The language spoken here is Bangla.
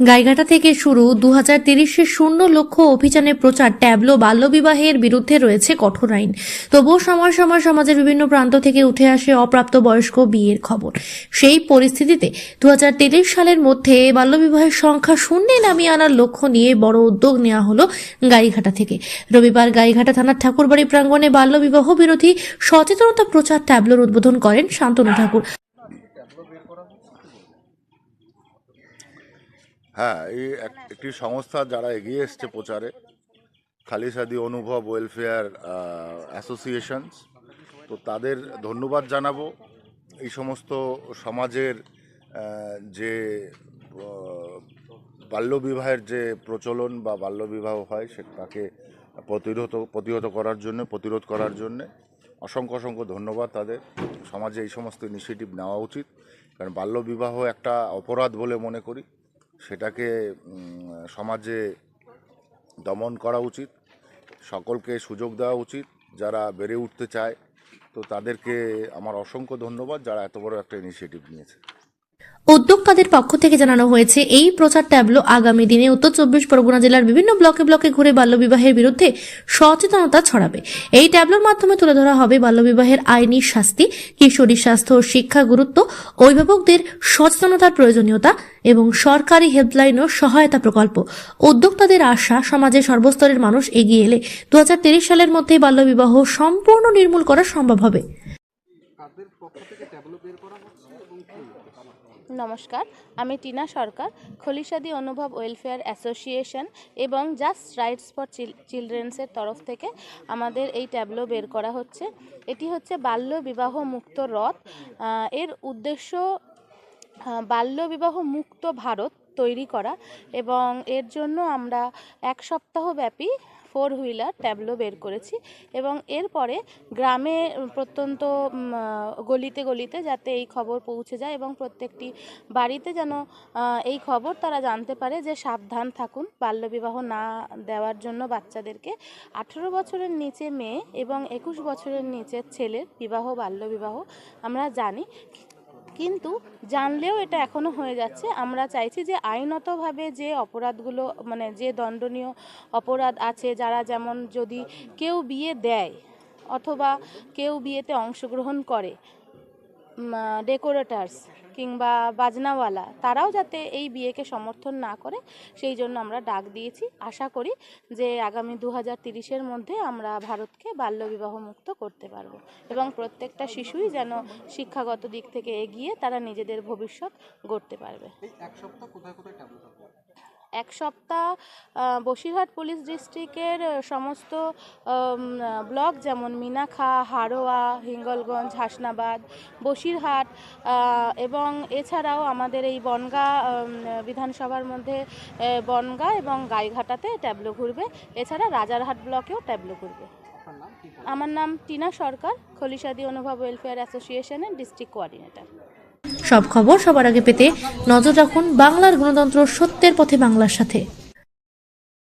গাইঘাটা থেকে শুরু দু হাজার শূন্য লক্ষ্য অভিযানে প্রচার ট্যাবলো বাল্যবিবাহের বিরুদ্ধে রয়েছে কঠোর আইন। তবুও সময় সময় সমাজের বিভিন্ন প্রান্ত থেকে উঠে আসে অপ্রাপ্ত বয়স্ক বিয়ের খবর। সেই পরিস্থিতিতে দু হাজার সালের মধ্যে বাল্যবিবাহের সংখ্যা শূন্যে নামিয়ে আনার লক্ষ্য নিয়ে বড় উদ্যোগ নেওয়া হলো গাইঘাটা থেকে। রবিবার গাইঘাটা থানার ঠাকুরবাড়ি প্রাঙ্গণে বাল্যবিবাহ বিরোধী সচেতনতা প্রচার ট্যাবলোর উদ্বোধন করেন শান্তনু ঠাকুর। হ্যাঁ এই এক- একটি সংস্থা যারা এগিয়ে এসছে প্রচারে খালিসাদি অনুভব ওয়েলফেয়ার অ্যাসোসিয়েশনস তো তাদের ধন্যবাদ জানাব। এই সমস্ত সমাজের যে বাল্যবিবাহের যে প্রচলন বা বাল্যবিবাহ হয় সেটাকে প্রতিরোধ প্রতিহত করার জন্য প্রতিরোধ করার জন্য অসংখ্য অসংখ্য ধন্যবাদ তাদের। সমাজে এই সমস্ত ইনিশিয়েটিভ নেওয়া উচিত। কারণ বাল্যবিবাহ একটা অপরাধ বলে মনে করি। সেটাকে সমাজে দমন করা উচিত, সকলকে সুযোগ দেওয়া উচিত, যারা বেড়ে উঠতে চায়। তো তাদেরকে আমার অসংখ্য ধন্যবাদ যারা এত বড় একটা ইনিশিয়েটিভ নিয়েছে। উদ্যোক্তাদের পক্ষ থেকে জানানো হয়েছে, এই প্রচার ট্যাবলো আগামী দিনে উত্তর চব্বিশ পরগনা জেলার বিভিন্ন ব্লকে ব্লকে ঘুরে বাল্যবিবাহের বিরুদ্ধে সচেতনতা ছড়াবে। এই ট্যাবলোর মাধ্যমে তুলে ধরা হবে বাল্যবিবাহের আইনি শাস্তি, কিশোরী স্বাস্থ্য শিক্ষা গুরুত্ব, অভিভাবকদের সচেতনতার প্রয়োজনীয়তা এবং সরকারি হেল্পলাইন ও সহায়তা প্রকল্প। উদ্যোক্তাদের আশা, সমাজের সর্বস্তরের মানুষ এগিয়ে এলে দু হাজার তেইশ সালের মধ্যে বাল্যবিবাহ সম্পূর্ণ নির্মূল করা সম্ভব হবে কাদের পক্ষ থেকে ট্যাবলো বের করা হচ্ছে এবং কি নমস্কার আমি টিনা সরকার খলিশাদি অনুভব ওয়েলফেয়ার অ্যাসোসিয়েশন এবং জাস্ট রাইটস ফর চিলড্রেন্সের তরফ থেকে আমাদের এই ট্যাবলো বের করা হচ্ছে। এটি হচ্ছে বাল্য বিবাহ মুক্ত রথ এর উদ্দেশ্য আহ, বাল্য বিবাহ মুক্ত ভারত তৈরি করা এবং এর জন্য আমরা এক সপ্তাহ ব্যাপী ফোর হুইলার ট্যাবলো বের করেছি এবং এরপরে গ্রামে প্রত্যন্ত গলিতে গলিতে যাতে এই খবর পৌঁছে যায় এবং প্রত্যেকটি বাড়িতে যেন এই খবর তারা জানতে পারে যে সাবধান থাকুন, বাল্যবিবাহ না দেওয়ার জন্য বাচ্চাদেরকে। আঠেরো বছরের নিচে মেয়ে এবং একুশ বছরের নিচের ছেলের বিবাহ, বাল্যবিবাহ আমরা জানি। কিন্তু জানলেও এটা এখনও হয়ে যাচ্ছে। আমরা চাইছি যে আইনতভাবে যে অপরাধগুলো মানে যে দণ্ডনীয় অপরাধ আছে, যারা যেমন যদি কেউ বিয়ে দেয় অথবা কেউ বিয়েতে অংশগ্রহণ করে ডেকোরেটার্স কিংবা বাজনাওয়ালা, তারাও যাতে এই বিয়েকে সমর্থন না করে, সেই জন্য আমরা ডাক দিয়েছি। আশা করি যে আগামী দু হাজার তিরিশের মধ্যে আমরা ভারতকে বাল্যবিবাহ মুক্ত করতে পারব এবং প্রত্যেকটা শিশুই যেন শিক্ষাগত দিক থেকে এগিয়ে তারা নিজেদের ভবিষ্যৎ গড়তে পারবে। এক সপ্তাহ কোথায় কোথায় এক সপ্তাহ বসিরহাট পুলিশ ডিস্ট্রিক্টের সমস্ত ব্লক যেমন মিনাখা হারোয়া হিঙ্গলগঞ্জ হাসনাবাদ বসিরহাট এবং এছাড়াও আমাদের এই বনগা বিধানসভার মধ্যে বনগা এবং গাইঘাটাতে ট্যাবলো ঘুরবে। এছাড়া রাজারহাট ব্লকেও ট্যাবলো ঘুরবে। আমার নাম টিনা সরকার খলিশাদি অনুভব ওয়েলফেয়ার অ্যাসোসিয়েশনের ডিস্ট্রিক্ট কোঅর্ডিনেটর। সব খবর সবার আগে পেতে নজর রাখুন বাংলার গণতন্ত্র সত্যের পথে বাংলার সাথে।